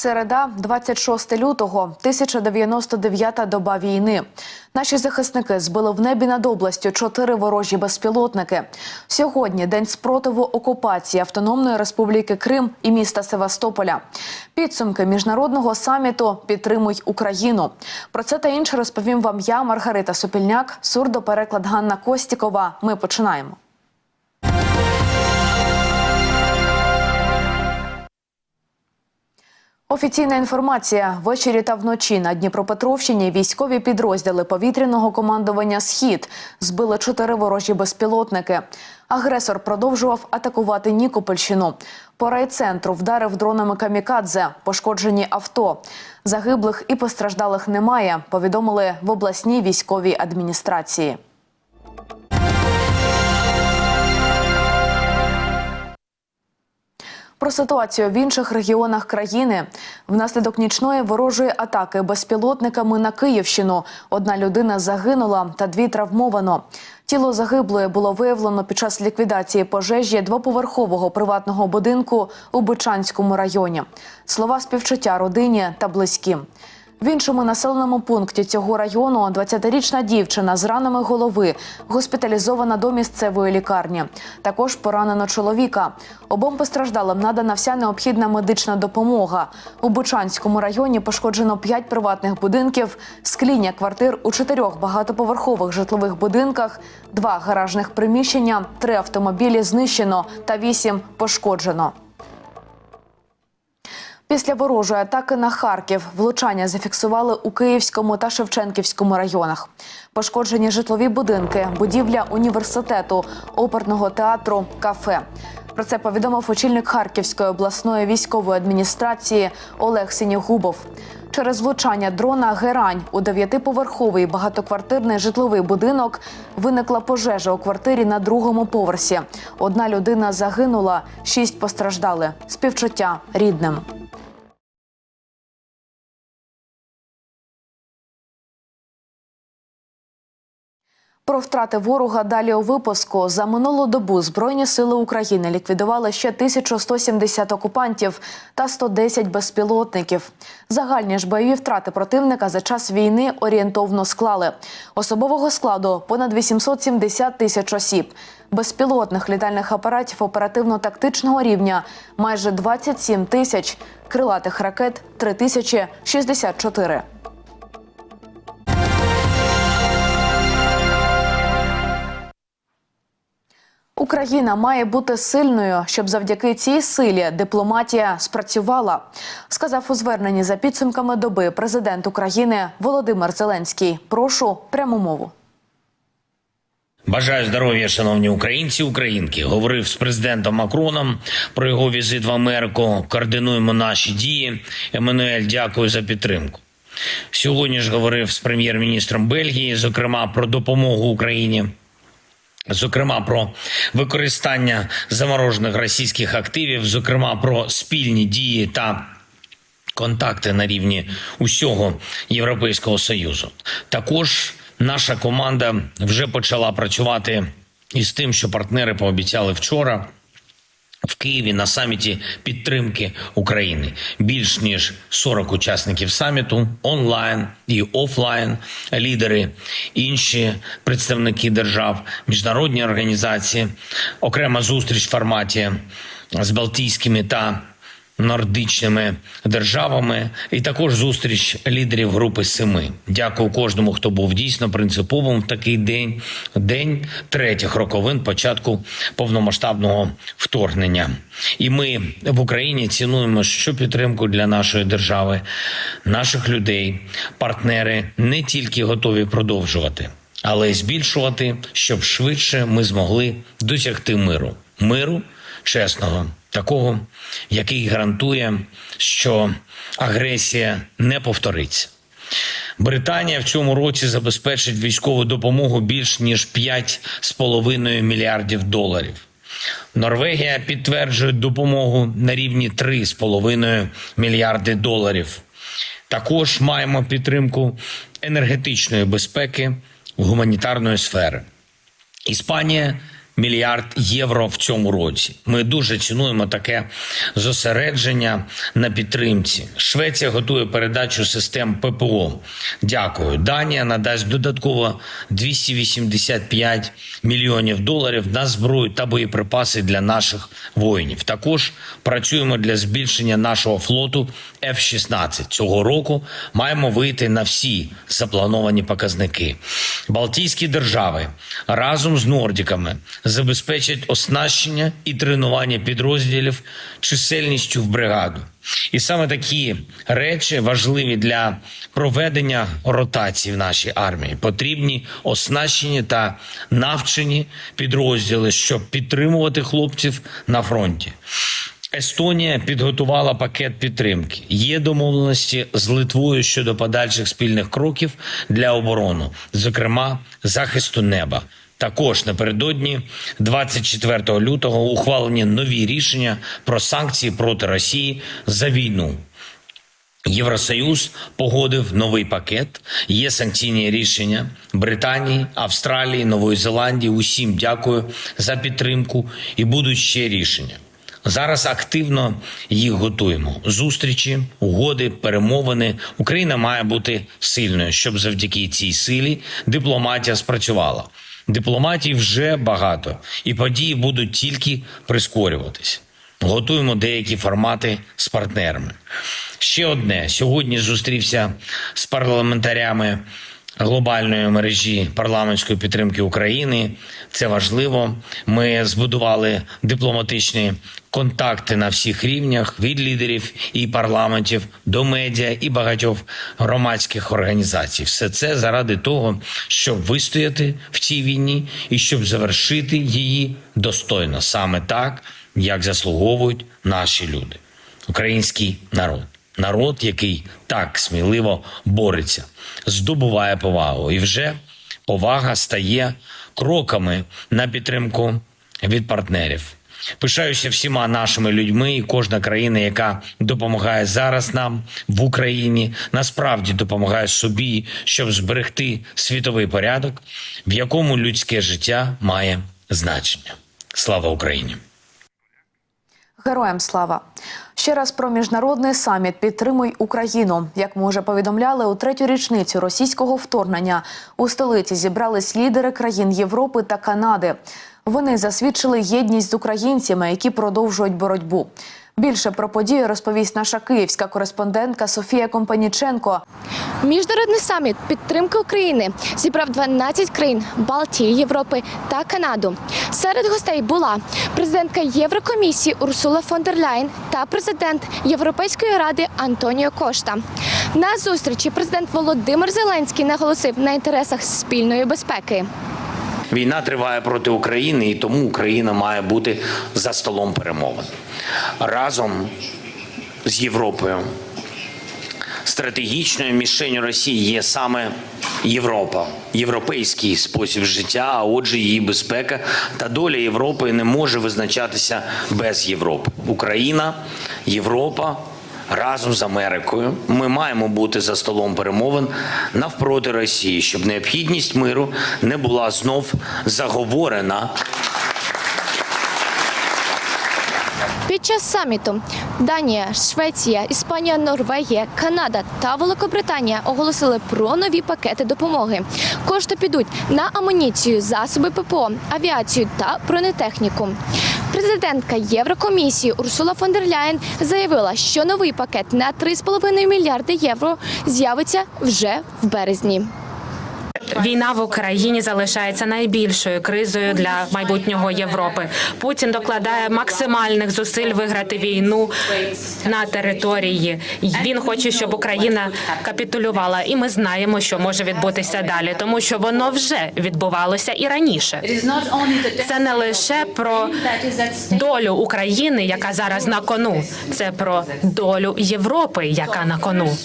Середа, 26 лютого, 1099-та доба війни. Наші захисники збили в небі над областю чотири ворожі безпілотники. Сьогодні день спротиву окупації Автономної Республіки Крим і міста Севастополя. Підсумки міжнародного саміту підтримуй Україну. Про це та інше розповім вам я, Маргарита Сопільняк, сурдопереклад Ганна Костікова. Ми починаємо. Офіційна інформація ввечері та вночі на Дніпропетровщині військові підрозділи повітряного командування Схід збили чотири ворожі безпілотники. Агресор продовжував атакувати Нікопольщину. По райцентру вдарив дронами камікадзе, пошкоджені авто. Загиблих і постраждалих немає. Повідомили в обласній військовій адміністрації. Про ситуацію в інших регіонах країни внаслідок нічної ворожої атаки безпілотниками на Київщину одна людина загинула та дві травмовано. Тіло загиблої було виявлено під час ліквідації пожежі двоповерхового приватного будинку у Бучанському районі. Слова співчуття родині та близьким. В іншому населеному пункті цього району 20-річна дівчина з ранами голови госпіталізована до місцевої лікарні. Також поранено чоловіка. Обом постраждалим надана вся необхідна медична допомога. У Бучанському районі пошкоджено 5 приватних будинків, скління квартир у чотирьох багатоповерхових житлових будинках, два гаражних приміщення, три автомобілі знищено та вісім пошкоджено. Після ворожої атаки на Харків влучання зафіксували у Київському та Шевченківському районах. Пошкоджені житлові будинки, будівля університету, оперного театру, кафе. Про це повідомив очільник Харківської обласної військової адміністрації Олег Сінігубов. Через влучання дрона Герань у дев'ятиповерховий багатоквартирний житловий будинок виникла пожежа у квартирі на другому поверсі. Одна людина загинула, шість постраждали. Співчуття рідним. Про втрати ворога далі у випуску за минулу добу Збройні сили України ліквідували ще 1170 окупантів та 110 безпілотників. Загальні ж бойові втрати противника за час війни орієнтовно склали особового складу понад 870 тисяч осіб, безпілотних літальних апаратів оперативно-тактичного рівня майже 27 тисяч, крилатих ракет 3064. Україна має бути сильною, щоб завдяки цій силі дипломатія спрацювала, сказав у зверненні за підсумками доби президент України Володимир Зеленський. Прошу пряму мову. Бажаю здоров'я, шановні українці, українки. Говорив з президентом Макроном про його візит в Америку. Координуємо наші дії. Еммануель, дякую за підтримку. Сьогодні ж говорив з прем'єр-міністром Бельгії, зокрема про допомогу Україні. Зокрема, про використання заморожених російських активів, зокрема про спільні дії та контакти на рівні усього Європейського союзу. Також наша команда вже почала працювати із тим, що партнери пообіцяли вчора. В Києві на саміті підтримки України. Більш ніж 40 учасників саміту онлайн і офлайн, лідери, інші представники держав, міжнародні організації, окрема зустріч в форматі з Балтійськими та нордичними державами, і також зустріч лідерів групи Семи. Дякую кожному, хто був дійсно принциповим в такий день, день третіх роковин початку повномасштабного вторгнення. І ми в Україні цінуємо що підтримку для нашої держави, наших людей, партнери не тільки готові продовжувати. Але й збільшувати, щоб швидше ми змогли досягти миру, миру чесного, такого, який гарантує, що агресія не повториться. Британія в цьому році забезпечить військову допомогу більш ніж 5,5 мільярдів доларів. Норвегія підтверджує допомогу на рівні 3,5 мільярди доларів. Також маємо підтримку енергетичної безпеки гуманітарної сфери. Іспанія мільярд євро в цьому році. Ми дуже цінуємо таке зосередження на підтримці. Швеція готує передачу систем ППО. Дякую. Данія надасть додатково 285 мільйонів доларів на зброю та боєприпаси для наших воїнів. Також працюємо для збільшення нашого флоту F-16. Цього року маємо вийти на всі заплановані показники. Балтійські держави разом з Нордіками забезпечать оснащення і тренування підрозділів чисельністю в бригаду. І саме такі речі важливі для проведення ротації в нашій армії. Потрібні оснащені та навчені підрозділи, щоб підтримувати хлопців на фронті. Естонія підготувала пакет підтримки. Є домовленості з Литвою щодо подальших спільних кроків для оборони, зокрема захисту неба. Також напередодні 24 лютого ухвалені нові рішення про санкції проти Росії за війну. Євросоюз погодив новий пакет. Є санкційні рішення Британії, Австралії, Нової Зеландії. Усім дякую за підтримку і будуть ще рішення. Зараз активно їх готуємо. Зустрічі, угоди, перемовини. Україна має бути сильною, щоб завдяки цій силі дипломатія спрацювала. Дипломатії вже багато, і події будуть тільки прискорюватись. Готуємо деякі формати з партнерами. Ще одне сьогодні зустрівся з парламентарями глобальної мережі парламентської підтримки України. Це важливо. Ми збудували дипломатичні контакти на всіх рівнях від лідерів і парламентів до медіа і багатьох громадських організацій. Все це заради того, щоб вистояти в цій війні і щоб завершити її достойно, саме так, як заслуговують наші люди, український народ. Народ, який так сміливо бореться, здобуває повагу, і вже повага стає кроками на підтримку від партнерів. Пишаюся всіма нашими людьми, і кожна країна, яка допомагає зараз нам в Україні, насправді допомагає собі, щоб зберегти світовий порядок, в якому людське життя має значення. Слава Україні! Героям слава! Ще раз про міжнародний саміт Підтримуй Україну. Як ми вже повідомляли, у третю річницю російського вторгнення у столиці зібрались лідери країн Європи та Канади. Вони засвідчили єдність з українцями, які продовжують боротьбу. Більше про подію розповість наша київська кореспондентка Софія Компаніченко. Міжнародний саміт підтримки України зібрав 12 країн Балтії, Європи та Канаду. Серед гостей була президентка Єврокомісії Урсула фон дер Ляєн та президент Європейської ради Антоніо Кошта. На зустрічі президент Володимир Зеленський наголосив на інтересах спільної безпеки. Війна триває проти України, і тому Україна має бути за столом перемовин разом з Європою. Стратегічною мішенью Росії є саме Європа, європейський спосіб життя, а отже, її безпека та доля Європи не може визначатися без Європи. Україна, Європа. Разом з Америкою ми маємо бути за столом перемовин навпроти Росії, щоб необхідність миру не була знов заговорена Під час саміту Данія, Швеція, Іспанія, Норвегія, Канада та Великобританія оголосили про нові пакети допомоги. Кошти підуть на амуніцію, засоби ППО, авіацію та бронетехніку. Президентка Єврокомісії Урсула фон дер Ляєн заявила, що новий пакет на 3,5 мільярди євро з'явиться вже в березні. Війна в Україні залишається найбільшою кризою для майбутнього Європи. Путін докладає максимальних зусиль виграти війну на території. Він хоче, щоб Україна капітулювала, і ми знаємо, що може відбутися далі, тому що воно вже відбувалося і раніше. Це не лише про Долю України, яка зараз на кону, це про долю Європи, яка на кону.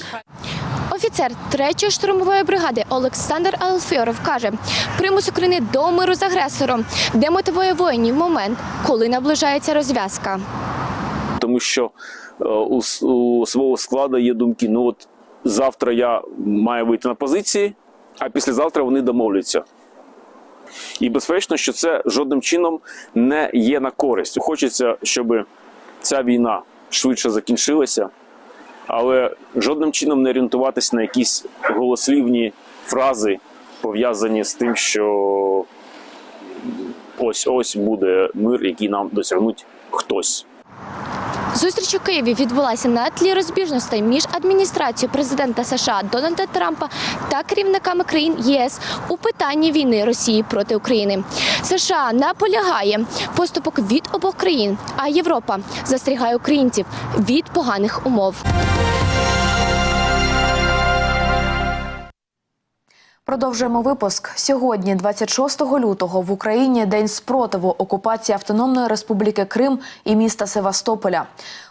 Офіцер 3-ї штурмової бригади Олександр Алфьоров каже, примус України до миру з агресором демотивує воїнів момент, коли наближається розв'язка. тому що е, у, у свого складу є думки: ну от завтра я маю вийти на позиції, а післязавтра вони домовляться. І безперечно, що це жодним чином не є на користь. Хочеться, щоб ця війна швидше закінчилася, але жодним чином не орієнтуватися на якісь голослівні фрази, пов'язані з тим, що ось ось буде мир, який нам досягнуть хтось. Зустріч у Києві відбулася на тлі розбіжностей між адміністрацією президента США Дональда Трампа та керівниками країн ЄС у питанні війни Росії проти України. США наполягає поступок від обох країн, а Європа застерігає українців від поганих умов. Продовжуємо випуск. Сьогодні, 26 лютого, в Україні день спротиву окупації Автономної Республіки Крим і міста Севастополя.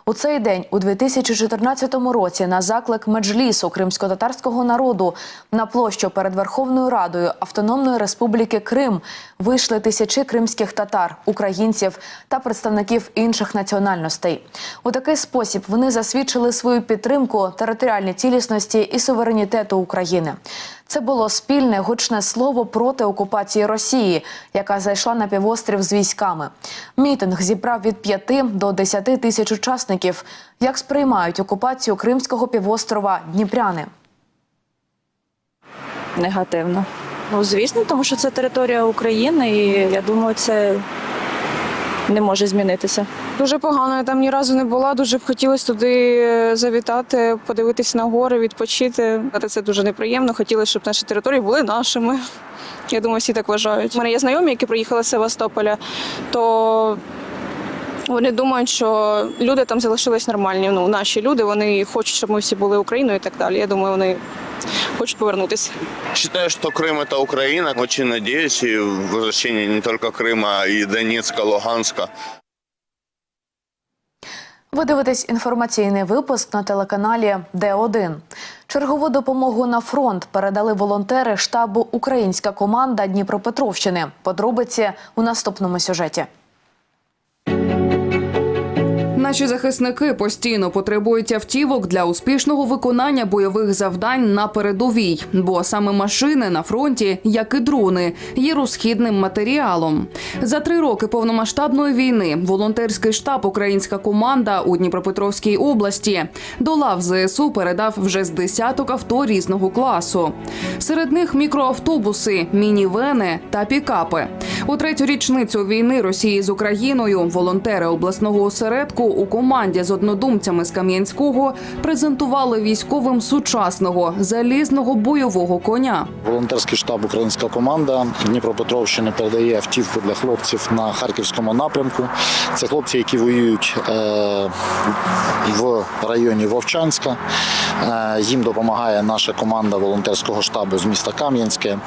У цей день, у 2014 році, на заклик меджлісу кримсько-татарського народу на площу перед Верховною Радою Автономної Республіки Крим вийшли тисячі кримських татар, українців та представників інших національностей. У такий спосіб вони засвідчили свою підтримку територіальній цілісності і суверенітету України. Це було спільне гучне слово проти окупації Росії, яка зайшла на півострів з військами. Мітинг зібрав від 5 до 10 тисяч учасників. Як сприймають окупацію Кримського півострова Дніпряни? негативно. Ну, звісно, тому що це територія України, і я думаю, це не може змінитися. Дуже погано, я там ні разу не була. Дуже б хотілося туди е, завітати, подивитись на гори, відпочити. Але це дуже неприємно. Хотілося, щоб наші території були нашими. Я думаю, всі так вважають. У мене є знайомі, які приїхали з Севастополя, то вони думають, що люди там залишились нормальні. Ну, наші люди, вони хочуть, щоб ми всі були Україною і так далі. Я думаю, вони хочуть повернутися. Считаю, что Крым это Украина. Очень надеюсь и в возвращение не только Крыма, и Донецка, Луганска. Ви дивитесь інформаційний випуск на телеканалі Д1. Чергову допомогу на фронт передали волонтери штабу Українська команда Дніпропетровщини. Подробиці у наступному сюжеті. Наші захисники постійно потребують автівок для успішного виконання бойових завдань на передовій, бо саме машини на фронті, як і дрони, є розхідним матеріалом. За три роки повномасштабної війни волонтерський штаб Українська команда у Дніпропетровській області до лав ЗСУ передав вже з десяток авто різного класу. Серед них мікроавтобуси, мінівени та пікапи. У третю річницю війни Росії з Україною волонтери обласного осередку у команді з однодумцями з Кам'янського презентували військовим сучасного залізного бойового коня. Волонтерський штаб Українська команда Дніпропетровщини передає автівку для хлопців на харківському напрямку. Це хлопці, які воюють е, в районі Вовчанська. Е, їм допомагає наша команда волонтерського штабу з міста Кам'янське.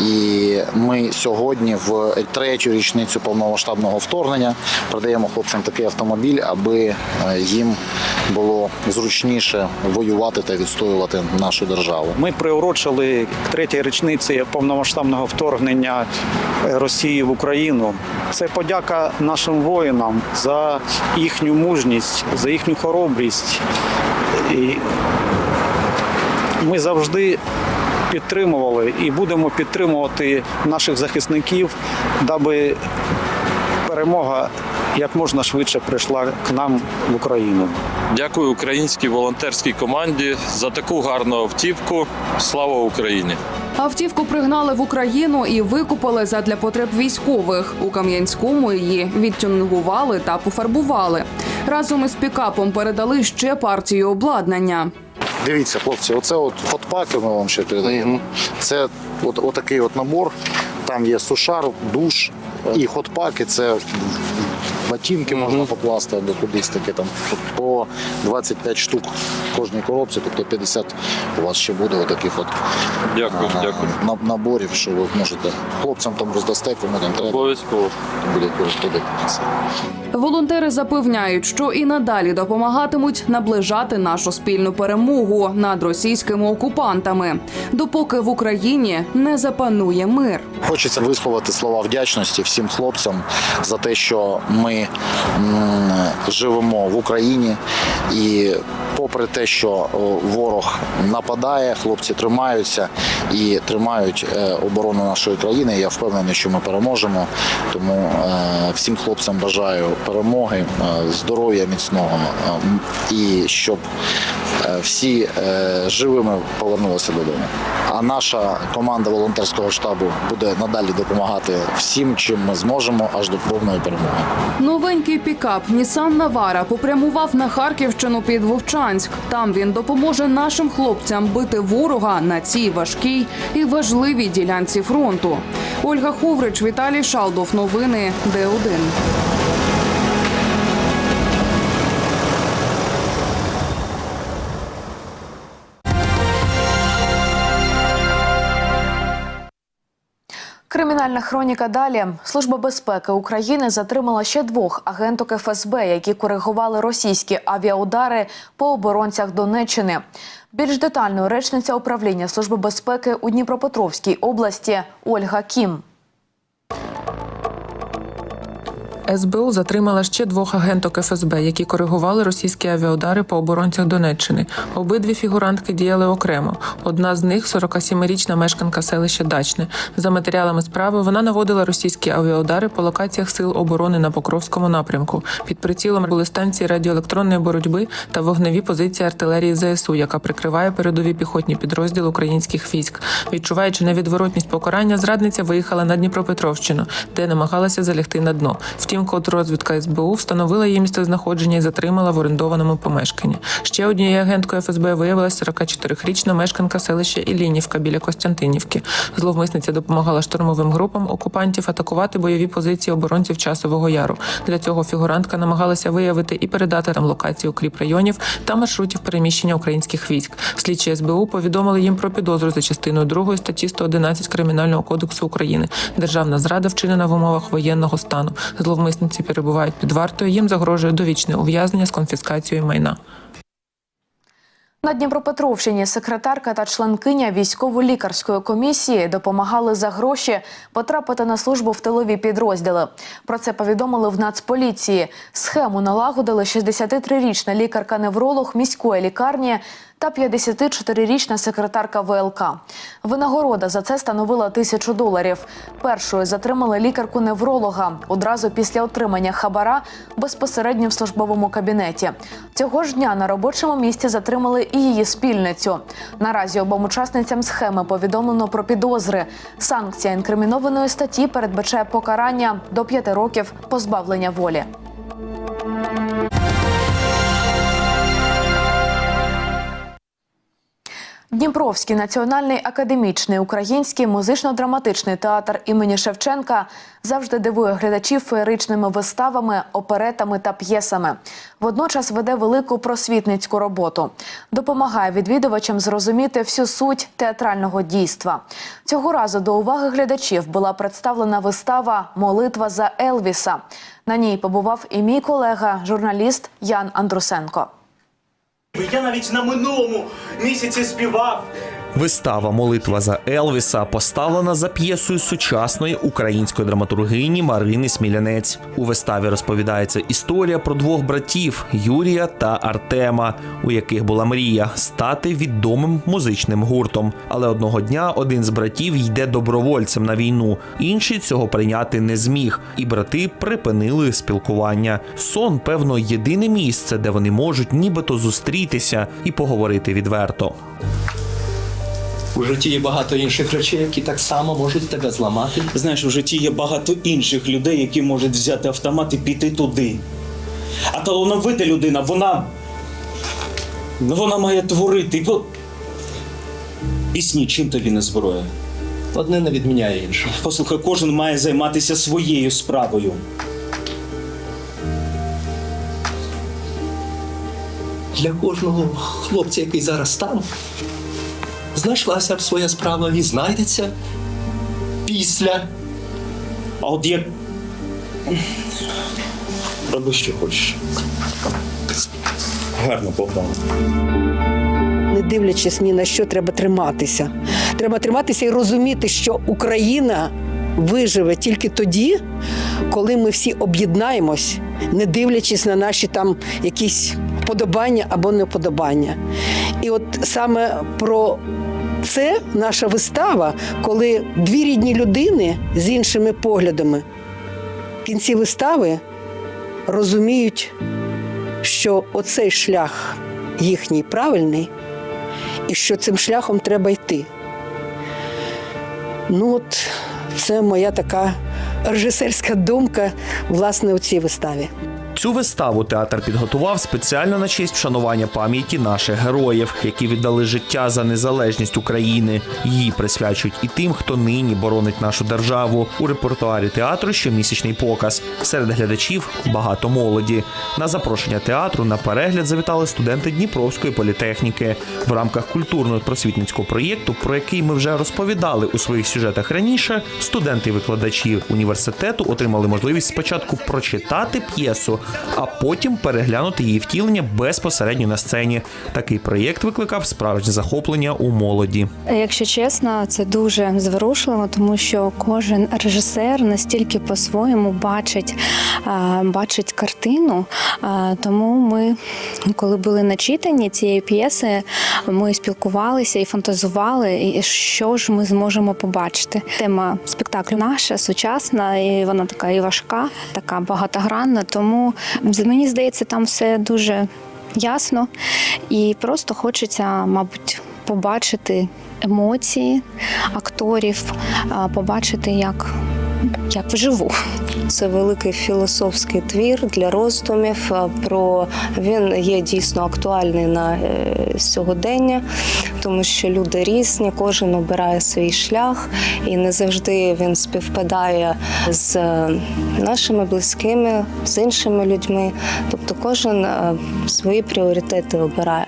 І ми сьогодні, в третю річницю повномасштабного вторгнення, передаємо хлопцям такий автомобіль, аби е, їм було зручніше воювати та відстоювати нашу державу. Ми приурочили третій річниці повномасштабного вторгнення е, Росії в Україну. Це подяка нашим воїнам за їхню мужність, за їхню хоробрість. І ми завжди підтримували і будемо підтримувати наших захисників, даби перемога як можна швидше прийшла к нам в Україну. Дякую українській волонтерській команді за таку гарну автівку. Слава Україні! Автівку пригнали в Україну і викупили задля потреб військових. У Кам'янському її відтюнингували та пофарбували. Разом із пікапом передали ще партію обладнання. Дивіться, хлопці, оце от фотпаки ми вам ще передаємо. Це от, отакий от набор. Там є сушар, душ і хотпаки. Це ботинки можна покласти або кудись таке там по 25 штук в кожній коробці, тобто 50 у вас ще буде отаких от Дякую, а, дякую. на- наборів, що ви можете хлопцям там роздасте, кому там треба, Обов'язково. буде користуватися. Волонтери запевняють, що і надалі допомагатимуть наближати нашу спільну перемогу над російськими окупантами, допоки в Україні не запанує мир. Хочеться висловити слова вдячності всім хлопцям за те, що ми ми живемо в Україні і. Попри те, що ворог нападає, хлопці тримаються і тримають е, оборону нашої країни. Я впевнений, що ми переможемо. Тому е, всім хлопцям бажаю перемоги, е, здоров'я міцного е, і щоб е, всі е, живими повернулися додому. А наша команда волонтерського штабу буде надалі допомагати всім, чим ми зможемо, аж до повної перемоги. Новенький пікап Нісан Навара попрямував на Харківщину під Вовчанськ. Там він допоможе нашим хлопцям бити ворога на цій важкій і важливій ділянці фронту. Ольга Ховрич, Віталій Шалдов. Новини Д1. Кримінальна хроніка далі. Служба безпеки України затримала ще двох агенток ФСБ, які коригували російські авіаудари по оборонцях Донеччини. Більш детально речниця управління Служби безпеки у Дніпропетровській області Ольга Кім. СБУ затримала ще двох агенток ФСБ, які коригували російські авіаудари по оборонцях Донеччини. Обидві фігурантки діяли окремо. Одна з них 47-річна мешканка селища Дачне. За матеріалами справи вона наводила російські авіаудари по локаціях сил оборони на Покровському напрямку. Під прицілом були станції радіоелектронної боротьби та вогневі позиції артилерії ЗСУ, яка прикриває передові піхотні підрозділи українських військ. Відчуваючи невідворотність покарання, зрадниця виїхала на Дніпропетровщину, де намагалася залягти на дно. Втім, контррозвідка СБУ встановила її місцезнаходження і затримала в орендованому помешканні. Ще однією агенткою ФСБ виявилася 44-річна мешканка селища Ілінівка біля Костянтинівки. Зловмисниця допомагала штурмовим групам окупантів атакувати бойові позиції оборонців часового яру. Для цього фігурантка намагалася виявити і передати нам локації укріп районів та маршрутів переміщення українських військ. Слідчі СБУ повідомили їм про підозру за частиною 2 статті 111 Кримінального кодексу України. Державна зрада вчинена в умовах воєнного стану. Зловмисниці перебувають під вартою. Їм загрожує довічне ув'язнення з конфіскацією майна. На Дніпропетровщині секретарка та членкиня військово-лікарської комісії допомагали за гроші потрапити на службу в тилові підрозділи. Про це повідомили в Нацполіції. Схему налагодили 63-річна лікарка-невролог міської лікарні та 54-річна секретарка ВЛК. Винагорода за це становила тисячу доларів. Першою затримали лікарку-невролога одразу після отримання хабара безпосередньо в службовому кабінеті. Цього ж дня на робочому місці затримали і її спільницю. Наразі обом учасницям схеми повідомлено про підозри. Санкція інкримінованої статті передбачає покарання до п'яти років позбавлення волі. Дніпровський національний академічний український музично-драматичний театр імені Шевченка завжди дивує глядачів феєричними виставами, оперетами та п'єсами. Водночас веде велику просвітницьку роботу, допомагає відвідувачам зрозуміти всю суть театрального дійства. Цього разу до уваги глядачів була представлена вистава Молитва за Елвіса. На ній побував і мій колега, журналіст Ян Андрусенко. Я навіть на минулому місяці співав. Вистава Молитва за Елвіса поставлена за п'єсою сучасної української драматургині Марини Смілянець. У виставі розповідається історія про двох братів Юрія та Артема, у яких була мрія стати відомим музичним гуртом. Але одного дня один з братів йде добровольцем на війну, інший цього прийняти не зміг, і брати припинили спілкування. Сон, певно, єдине місце, де вони можуть нібито зустрітися і поговорити відверто. У житті є багато інших речей, які так само можуть тебе зламати. Знаєш, у житті є багато інших людей, які можуть взяти автомат і піти туди. А талановита людина, вона. Вона має творити. Пісні чим тобі не зброя? Одне не відміняє іншого. Послухай, кожен має займатися своєю справою. Для кожного хлопця, який зараз там, знайшлася б своя справа і знайдеться після. А от як. Роби, що хочеш. Гарно, Богдан. Не дивлячись ні на що, треба триматися. Треба триматися і розуміти, що Україна виживе тільки тоді, коли ми всі об'єднаємось, не дивлячись на наші там якісь подобання або неподобання. І от саме про це наша вистава, коли дві рідні людини з іншими поглядами в кінці вистави розуміють, що оцей шлях їхній правильний, і що цим шляхом треба йти. Ну от це моя така режисерська думка власне у цій виставі. Цю виставу театр підготував спеціально на честь вшанування пам'яті наших героїв, які віддали життя за незалежність України. Її присвячують і тим, хто нині боронить нашу державу. У репертуарі театру щомісячний показ. Серед глядачів багато молоді. На запрошення театру на перегляд завітали студенти Дніпровської політехніки в рамках культурно-просвітницького проєкту, про який ми вже розповідали у своїх сюжетах раніше. Студенти і викладачі університету отримали можливість спочатку прочитати п'єсу, а потім переглянути її втілення безпосередньо на сцені. Такий проєкт викликав справжнє захоплення у молоді. Якщо чесно, це дуже зворушливо, тому що кожен режисер настільки по-своєму бачить, бачить картину. Тому ми, коли були начитані цієї п'єси, ми спілкувалися і фантазували, і що ж ми зможемо побачити. Тема спектаклю наша сучасна, і вона така і важка, така багатогранна. Тому мені здається, там все дуже ясно. І просто хочеться, мабуть, побачити емоції акторів, побачити, як, як вживу. Це великий філософський твір для роздумів. Про він є дійсно актуальний на е, сьогодення, тому що люди різні, кожен обирає свій шлях, і не завжди він співпадає з е, нашими близькими, з іншими людьми. Тобто кожен е, свої пріоритети обирає.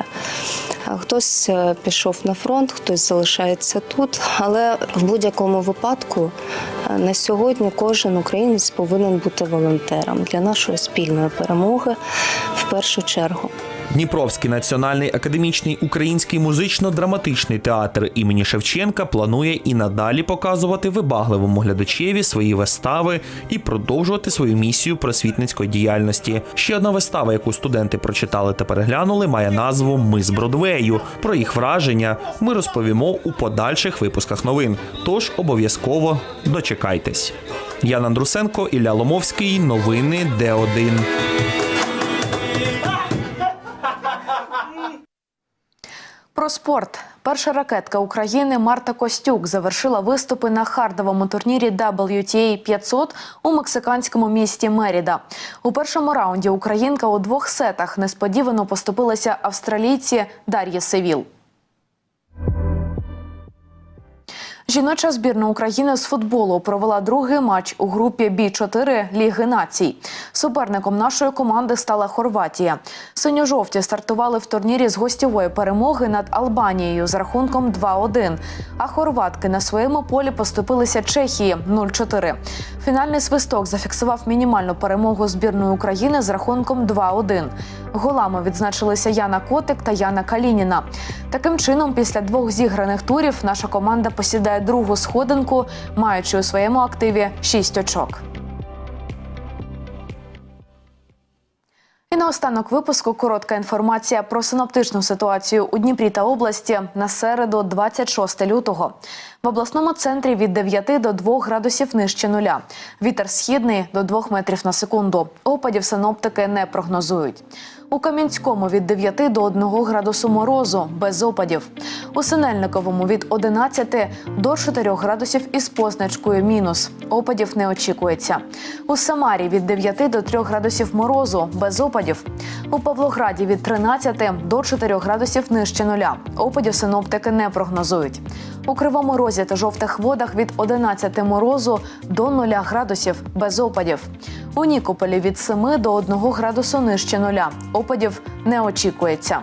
Хтось пішов на фронт, хтось залишається тут. Але в будь-якому випадку на сьогодні кожен українець повинен бути волонтером для нашої спільної перемоги в першу чергу. Дніпровський національний академічний український музично-драматичний театр імені Шевченка планує і надалі показувати вибагливому глядачеві свої вистави і продовжувати свою місію просвітницької діяльності. Ще одна вистава, яку студенти прочитали та переглянули, має назву Ми з Бродвею. Про їх враження ми розповімо у подальших випусках новин. Тож обов'язково дочекайтесь. Ян Андрусенко, Ілля Ломовський. Новини Д1. Про спорт. Перша ракетка України Марта Костюк завершила виступи на хардовому турнірі WTA 500 у мексиканському місті Меріда. У першому раунді українка у двох сетах несподівано поступилася австралійці Дар'ї Севіл. Жіноча збірна України з футболу провела другий матч у групі Бі 4 Ліги націй. Суперником нашої команди стала Хорватія. Синьо-жовті стартували в турнірі з гостьової перемоги над Албанією з рахунком 2-1. А хорватки на своєму полі поступилися Чехії 0-4. Фінальний свисток зафіксував мінімальну перемогу збірної України з рахунком 2-1. Голами відзначилися Яна Котик та Яна Калініна. Таким чином, після двох зіграних турів наша команда посідає другу сходинку, маючи у своєму активі 6 очок. І наостанок випуску коротка інформація про синоптичну ситуацію у Дніпрі та області на середу, 26 лютого. В обласному центрі від 9 до 2 градусів нижче нуля. Вітер східний до 2 метрів на секунду. Опадів синоптики не прогнозують. У Кам'янському від 9 до 1 градусу морозу без опадів. У Синельниковому від 11 до 4 градусів із позначкою мінус. Опадів не очікується. У Самарі від 9 до 3 градусів морозу без опадів. У Павлограді від 13 до 4 градусів нижче нуля. Опадів синоптики не прогнозують. У Кривому Розі та жовтих водах від 11 морозу до 0 градусів без опадів. У Нікополі від 7 до 1 градусу нижче нуля. Опадів не очікується.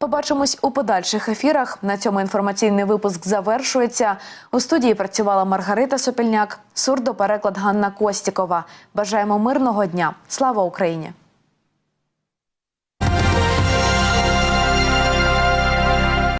Побачимось у подальших ефірах. На цьому інформаційний випуск завершується. У студії працювала Маргарита Сопільняк, сурдопереклад Ганна Костікова. Бажаємо мирного дня. Слава Україні!